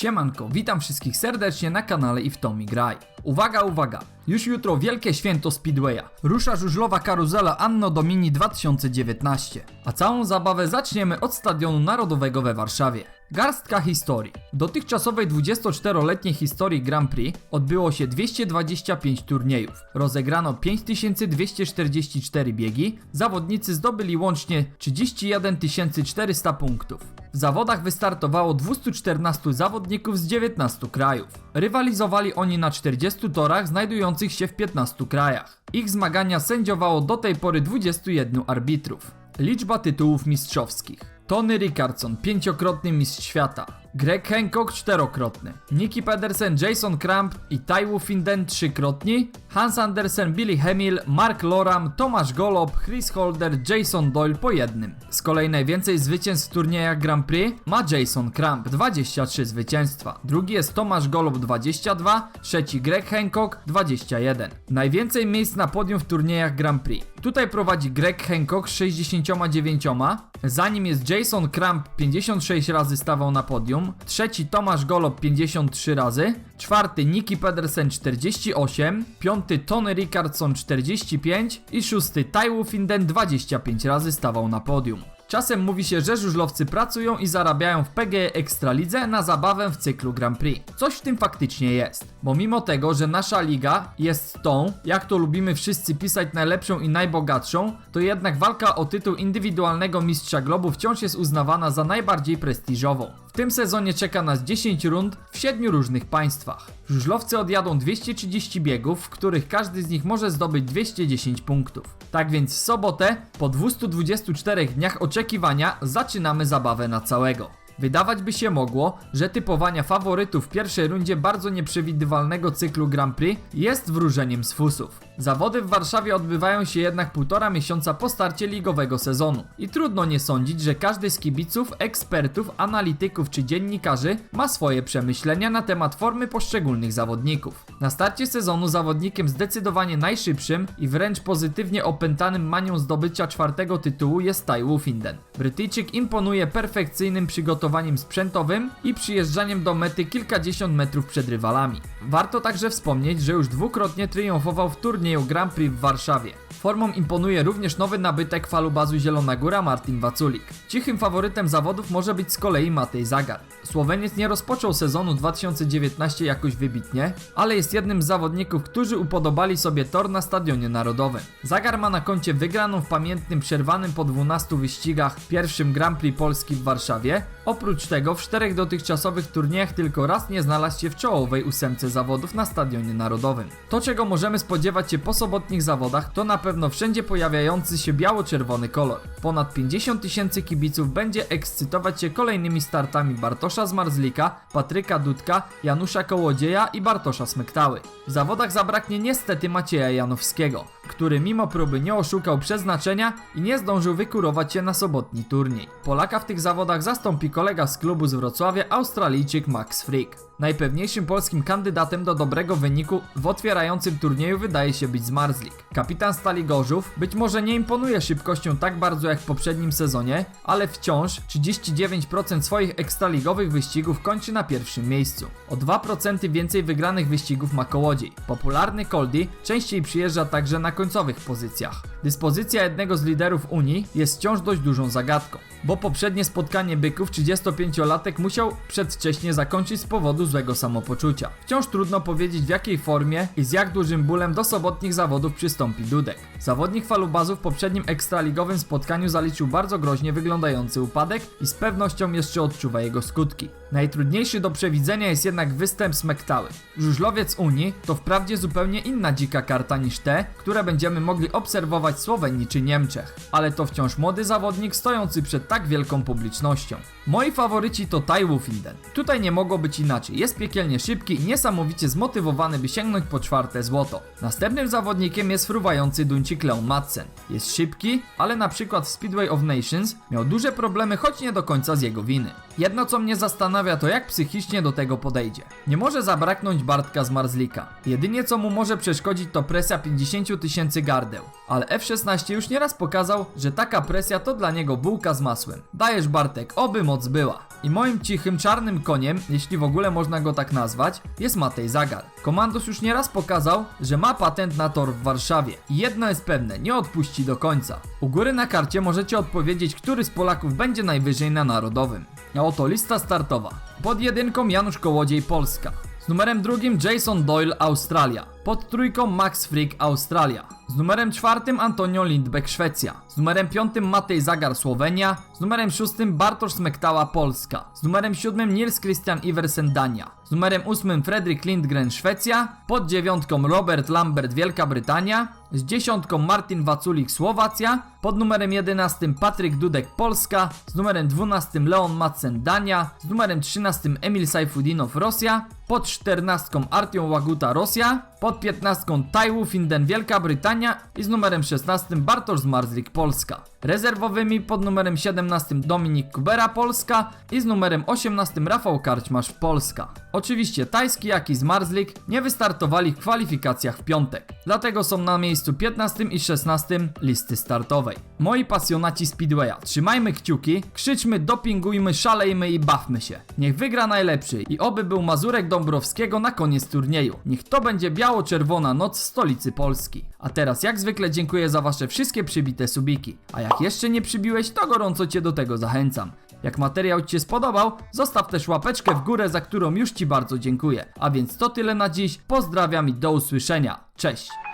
Siemanko, witam wszystkich serdecznie na kanale i w Tommy Graj. Uwaga, uwaga! Już jutro wielkie święto Speedwaya. Rusza żużlowa karuzela Anno Domini 2019. A całą zabawę zaczniemy od Stadionu Narodowego we Warszawie. Garstka historii. Dotychczasowej 24-letniej historii Grand Prix odbyło się 225 turniejów. Rozegrano 5244 biegi. Zawodnicy zdobyli łącznie 31 400 punktów. W zawodach wystartowało 214 zawodników z 19 krajów. Rywalizowali oni na 40 torach znajdujących się w 15 krajach. Ich zmagania sędziowało do tej pory 21 arbitrów. Liczba tytułów mistrzowskich. Tony Rickardson, pięciokrotny mistrz świata. Greg Hancock czterokrotny. Nicky Pedersen, Jason Kramp i Taiwu Finden trzykrotni. Hans Andersen, Billy Hemil, Mark Loram, Tomasz Golob, Chris Holder, Jason Doyle po jednym. Z kolei najwięcej zwycięstw w turniejach Grand Prix ma Jason Kramp, 23 zwycięstwa. Drugi jest Tomasz Golob 22, trzeci Greg Hancock 21. Najwięcej miejsc na podium w turniejach Grand Prix. Tutaj prowadzi Greg Hancock z 69, za nim jest Jason Kramp 56 razy stawał na podium, trzeci Tomasz Golob 53 razy, czwarty Nicky Pedersen 48, piąty Tony Rickardson 45 i szósty Taiwu Finden 25 razy stawał na podium. Czasem mówi się, że żużlowcy pracują i zarabiają w PGE Ekstralidze na zabawę w cyklu Grand Prix. Coś w tym faktycznie jest, bo mimo tego, że nasza liga jest tą, jak to lubimy wszyscy pisać najlepszą i najbogatszą, to jednak walka o tytuł indywidualnego mistrza globu wciąż jest uznawana za najbardziej prestiżową. Tym sezonie czeka nas 10 rund w 7 różnych państwach. Żużlowcy odjadą 230 biegów, w których każdy z nich może zdobyć 210 punktów. Tak więc w sobotę, po 224 dniach oczekiwania, zaczynamy zabawę na całego. Wydawać by się mogło, że typowania faworytów w pierwszej rundzie bardzo nieprzewidywalnego cyklu Grand Prix jest wróżeniem z fusów. Zawody w Warszawie odbywają się jednak półtora miesiąca po starcie ligowego sezonu i trudno nie sądzić, że każdy z kibiców, ekspertów, analityków czy dziennikarzy ma swoje przemyślenia na temat formy poszczególnych zawodników. Na starcie sezonu zawodnikiem zdecydowanie najszybszym i wręcz pozytywnie opętanym manią zdobycia czwartego tytułu jest Taiwu Finden. Brytyjczyk imponuje perfekcyjnym przygotowaniem sprzętowym i przyjeżdżaniem do mety kilkadziesiąt metrów przed rywalami. Warto także wspomnieć, że już dwukrotnie triumfował w turnieju Grand Prix w Warszawie. Formą imponuje również nowy nabytek falubazu Zielona Góra Martin Waculik. Cichym faworytem zawodów może być z kolei Matej Zagar. Słoweniec nie rozpoczął sezonu 2019 jakoś wybitnie, ale jest jednym z zawodników, którzy upodobali sobie tor na Stadionie Narodowym. Zagar ma na koncie wygraną w pamiętnym przerwanym po 12 wyścigach pierwszym Grand Prix Polski w Warszawie. Oprócz tego w czterech dotychczasowych turniejach tylko raz nie znalazł się w czołowej ósemce zawodów na Stadionie Narodowym. To czego możemy spodziewać się po sobotnich zawodach to na pewno wszędzie pojawiający się biało-czerwony kolor. Ponad 50 tysięcy kibiców będzie ekscytować się kolejnymi startami Bartosza Zmarzlika, Patryka Dudka, Janusza Kołodzieja i Bartosza Smektały. W zawodach zabraknie niestety Macieja Janowskiego, który mimo próby nie oszukał przeznaczenia i nie zdążył wykurować się na sobotni turniej. Polaka w tych zawodach zastąpi kolega z klubu z Wrocławia, Australijczyk Max Frick. Najpewniejszym polskim kandydatem do dobrego wyniku w otwierającym turnieju wydaje się być Zmarzlik. Kapitan Stali Gorzów być może nie imponuje szybkością tak bardzo jak w poprzednim sezonie, ale wciąż 39% swoich ekstraligowych wyścigów kończy na pierwszym miejscu. O 2% więcej wygranych wyścigów ma Kołodziej. Popularny Coldy częściej przyjeżdża także na końcowych pozycjach. Dyspozycja jednego z liderów Unii jest wciąż dość dużą zagadką, bo poprzednie spotkanie byków 35-latek musiał przedwcześnie zakończyć z powodu złego samopoczucia. Wciąż trudno powiedzieć w jakiej formie i z jak dużym bólem do sobotnich zawodów przystąpi Dudek. Zawodnik falubazu w poprzednim ekstraligowym spotkaniu zaliczył bardzo groźnie wyglądający upadek i z pewnością jeszcze odczuwa jego skutki. Najtrudniejszy do przewidzenia jest jednak występ Smektały. Żużlowiec Unii to wprawdzie zupełnie inna dzika karta niż te, które będziemy mogli obserwować w Słowenii czy Niemczech, ale to wciąż młody zawodnik stojący przed tak wielką publicznością. Moi faworyci to Taiwu Finden. Tutaj nie mogło być inaczej. Jest piekielnie szybki i niesamowicie zmotywowany, by sięgnąć po czwarte złoto. Następnym zawodnikiem jest fruwający Duńczyk Leon Madsen. Jest szybki, ale na przykład w Speedway of Nations miał duże problemy, choć nie do końca z jego winy. Jedno co mnie zastanawia to jak psychicznie do tego podejdzie. Nie może zabraknąć Bartka z Marzlika. Jedynie co mu może przeszkodzić to presja 50 tysięcy gardeł. Ale F16 już nieraz pokazał, że taka presja to dla niego bułka z masłem. Dajesz Bartek, oby moc była. I moim cichym czarnym koniem, jeśli w ogóle można go tak nazwać, jest Matej Zagar. Komandos już nieraz pokazał, że ma patent na tor w Warszawie. I jedno jest pewne, nie odpuści do końca. U góry na karcie możecie odpowiedzieć, który z Polaków będzie najwyżej na narodowym. A oto lista startowa. Pod jedynką Janusz Kołodziej Polska. Z numerem drugim Jason Doyle Australia. Pod trójką Max Frick Australia. Z numerem czwartym Antonio Lindbeck Szwecja. Z numerem piątym Matej Zagar Słowenia. Z numerem szóstym Bartosz Smektała Polska. Z numerem siódmym Nils Christian Iversen Dania. Z numerem ósmym Fredrik Lindgren Szwecja. Pod dziewiątką Robert Lambert Wielka Brytania. Z dziesiątką Martin Waculik Słowacja. Pod numerem 11 Patryk Dudek Polska. Z numerem 12 Leon Madsen Dania. Z numerem 13 Emil Sajfudinow Rosja. Pod 14 Artiom Łaguta Rosja. Pod 15 Taiwu Finden Wielka Brytania. I z numerem 16 Bartosz Zmarzlik Polska. Rezerwowymi pod numerem 17 Dominik Kubera Polska i z numerem 18 Rafał Karczmasz Polska. Oczywiście Tajski jak i Zmarzlik nie wystartowali w kwalifikacjach w piątek, dlatego są na miejscu 15 i 16 listy startowej. Moi pasjonaci Speedwaya, trzymajmy kciuki, krzyczmy, dopingujmy, szalejmy i bawmy się. Niech wygra najlepszy i oby był Mazurek Dąbrowskiego na koniec turnieju. Niech to będzie biało-czerwona noc w stolicy Polski. A teraz jak zwykle dziękuję za wasze wszystkie przybite subiki. A jak jeszcze nie przybiłeś, to gorąco cię do tego zachęcam. Jak materiał Ci się spodobał, zostaw też łapeczkę w górę, za którą już Ci bardzo dziękuję. A więc to tyle na dziś, pozdrawiam i do usłyszenia. Cześć!